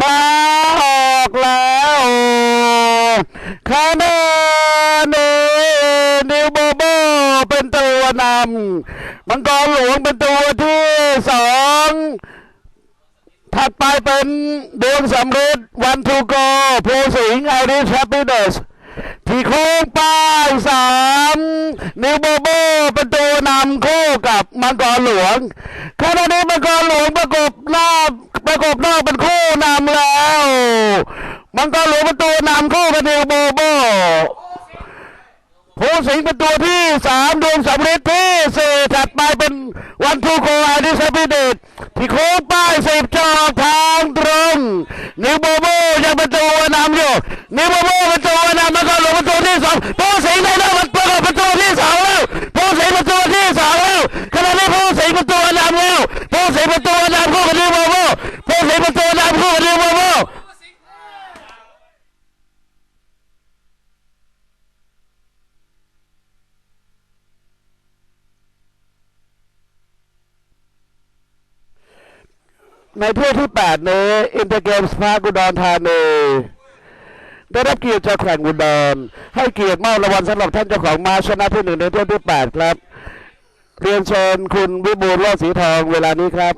มาออกแล้วคะแนนนิวโบโบเป็นตัวนำมังกรหลวงเป็นตัวที่สองถัดไปเป็นดวงสำริดวันทูโกโพสิงไอริชแฮปปี้เดสที่โค้งป้ายสามนิวโบโบเป็นตัวนำคู่กับมังกรหลวงขณะนี้มังกรหลวงประกบหน้า ประกบน้าเป็นคู่นำแล้ว มังกรหลวงป็นตัวนำคู่กับนิวโบโบผู้สิงห์เป็นตัวที่สามดวงสำริดที่สี่ถัดไปเป็นวันทูโกอาดิสพิเดตที่โค้งป้ายสิบจอทางตรงนิวโบโบยังเป็นตัวนำอยู่นิวโบโบเป็นตัวนำแล้วก็หลงเป็นตัวที่สองผู้สิงห์ได้แล้วมันประกอบเป็นตัวที่สองแล้วผู้สิงห์เป็นตัวที่สองแล้วขณะนี้ผู้สิงห์เป็นตัวนำแล้วผู้สิงห์เป็นตัวนำคู่กับนิวโบโบผู้สิงห์เป็นตัวนำคู่กับนิวโบโบ ในเที่ยวที่ 8 นี้อินเตอร์เกมส์พาร์คอุดรธานีได้รับเกียรติจากแข่งอุดรให้เกียรติมอบรางวัลสำหรับท่านเจ้าของมาชนะที่หนึ่งในเที่ยวที่ 8 ครับ เรียนเชิญคุณวิบูลย์โลดสีทองเวลานี้ครับ